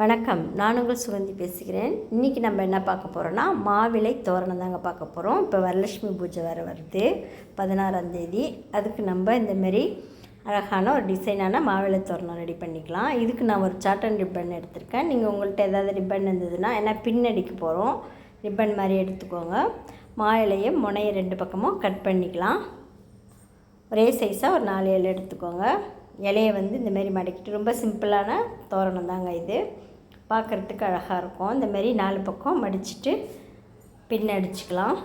வணக்கம். நான் உங்கள் சுகந்தி பேசுகிறேன். இன்றைக்கி நம்ம என்ன பார்க்க போகிறோன்னா மாவிளை தோரணம் தாங்க பார்க்க போகிறோம் இப்போ வரலட்சுமி பூஜை வேறு வருது பதினாறாம் தேதி. அதுக்கு நம்ம இந்தமாரி அழகான ஒரு டிசைனான மாவிளை தோரணம் ரெடி பண்ணிக்கலாம். இதுக்கு நான் ஒரு சாட்டன் ரிப்பன் எடுத்திருக்கேன். நீங்கள் உங்கள்கிட்ட ஏதாவது ரிப்பன் இருந்ததுன்னா ஏன்னா பின் அடிக்க போகிறோம் ரிப்பன் மாதிரி எடுத்துக்கோங்க. மா இலையை முனையை ரெண்டு பக்கமும் கட் பண்ணிக்கலாம். ஒரே சைஸாக ஒரு நாலு இலை எடுத்துக்கோங்க. இலையை வந்து இந்தமாரி மடக்கிட்டு ரொம்ப சிம்பிளான தோரணம் தாங்க இது. பார்க்குறதுக்கு அழகாக இருக்கும். இந்தமாரி நாலு பக்கம் மடிச்சுட்டு பின் அடிச்சுக்கலாம்.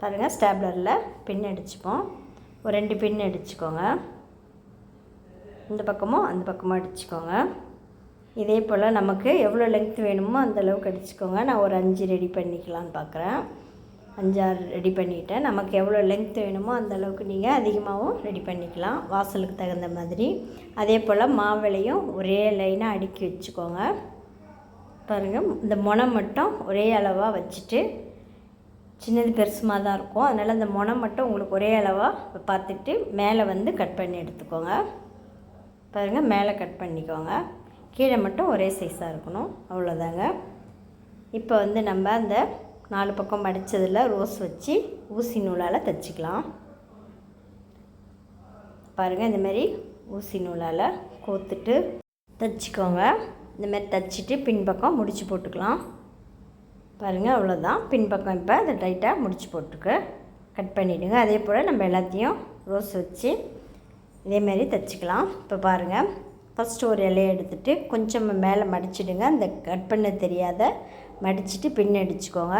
பாருங்கள் ஸ்டாப்லரில் பின் அடிச்சுப்போம். ஒரு ரெண்டு பின் அடிச்சுக்கோங்க. இந்த பக்கமும் அந்த பக்கமும் அடிச்சுக்கோங்க. இதே போல் நமக்கு எவ்வளோ லென்த் வேணுமோ அந்தளவுக்கு அடிச்சுக்கோங்க. நான் ஒரு அஞ்சு ரெடி பண்ணிக்கலான்னு பார்க்குறேன் அஞ்சாறு ரெடி பண்ணிட்டேன். நமக்கு எவ்வளோ லென்த் வேணுமோ அந்தளவுக்கு நீங்கள் அதிகமாகவும் ரெடி பண்ணிக்கலாம். வாசலுக்கு தகுந்த மாதிரி. அதே போல் மாவிளையும் ஒரே லைனாக அடுக்கி வச்சுக்கோங்க. பாருங்கள் இந்த முனை மட்டும் ஒரே அளவாக வச்சுட்டு சின்னது பெருசுமாக தான் இருக்கும். அதனால் அந்த முனை மட்டும் உங்களுக்கு ஒரே அளவாக பார்த்துட்டு மேலே வந்து கட் பண்ணி எடுத்துக்கோங்க. பாருங்கள் மேலே கட் பண்ணிக்கோங்க. கீழே மட்டும் ஒரே சைஸாக இருக்கணும். அவ்வளோதாங்க இப்போ வந்து நம்ம அந்த நாலு பக்கம் மடித்ததில் ரோஸ் வச்சு ஊசி நூலால் தைச்சிக்கலாம். பாருங்கள் இந்தமாரி ஊசி நூலால் கோத்துட்டு தைச்சிக்கோங்க. இந்தமாரி தைச்சிட்டு பின்பக்கம் முடிச்சு போட்டுக்கலாம். பாருங்கள் அவ்வளோதான் பின்பக்கம் இப்போ அதை டைட்டாக முடிச்சு போட்டுக்க கட் பண்ணிவிடுங்க அதே போல் நம்ம எல்லாத்தையும் ரோஸ் வச்சு இதேமாரி தைச்சிக்கலாம். இப்போ பாருங்கள் ஃபஸ்ட்டு ஒரு இலையை எடுத்துகிட்டு கொஞ்சம் மேலே மடிச்சிடுங்க. அந்த கட் பண்ண தெரியாத மடிச்சுட்டு பின் அடிச்சுக்கோங்க.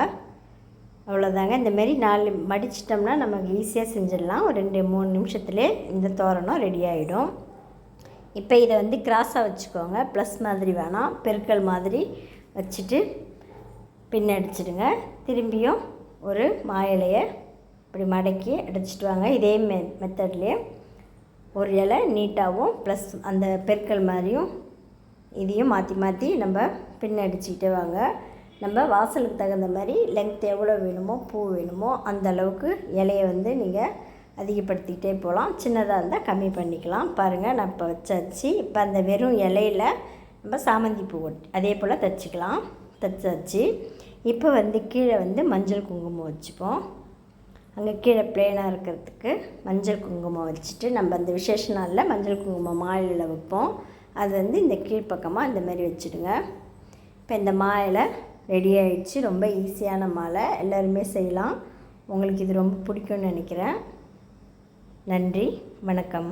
அவ்வளோதாங்க. இந்தமாரி நாலு மடிச்சிட்டோம்னா நமக்கு ஈஸியாக செஞ்சிடலாம். ஒரு ரெண்டு மூணு நிமிஷத்துலேயே இந்த தோரணம் ரெடி ஆகிடும் இப்போ இதை வந்து கிராஸாக வச்சுக்கோங்க. ப்ளஸ் மாதிரி வேணாம். பெருக்கல் மாதிரி வச்சுட்டு பின் அடிச்சிடுங்க. திரும்பியும் ஒரு மாயிலையை இப்படி மடக்கி அடிச்சிட்டு வாங்க. இதே மெ மெத்தட்லேயே ஒரு இலை நீட்டாகவும் ப்ளஸ் அந்த பெருக்கல் மாதிரியும் இதையும் மாற்றி மாற்றி நம்ம பின் அடிச்சுக்கிட்டே வாங்க. நம்ம வாசலுக்கு தகுந்த மாதிரி லென்த் எவ்வளோ வேணுமோ பூ வேணுமோ அந்த அளவுக்கு இலையை வந்து நீங்கள் அதிகப்படுத்திக்கிட்டே போகலாம். சின்னதாக இருந்தால் கம்மி பண்ணிக்கலாம். பாருங்கள் நான் இப்போ வச்சாச்சு இப்போ அந்த வெறும் இலையில் நம்ம சாமந்தி பூ ஒட்டி அதே போல் தைச்சிக்கலாம். தைச்சாச்சு இப்போ வந்து கீழே வந்து மஞ்சள் குங்குமம் வச்சுப்போம். அங்கே கீழே பிளேனாக இருக்கிறதுக்கு மஞ்சள் குங்குமம் வச்சுட்டு நம்ம அந்த விசேஷ நாளில் மஞ்சள் குங்குமம் மாலையில் வைப்போம். அது வந்து இந்த கீழ்ப்பக்கமாக இந்த மாதிரி வச்சுடுங்க. இப்போ இந்த மாலை ரெடி ஆகிடுச்சு ரொம்ப ஈஸியான மாலை. எல்லாருமே செய்யலாம். உங்களுக்கு இது ரொம்ப பிடிக்கும்னு நினைக்கிறேன். நன்றி. வணக்கம்.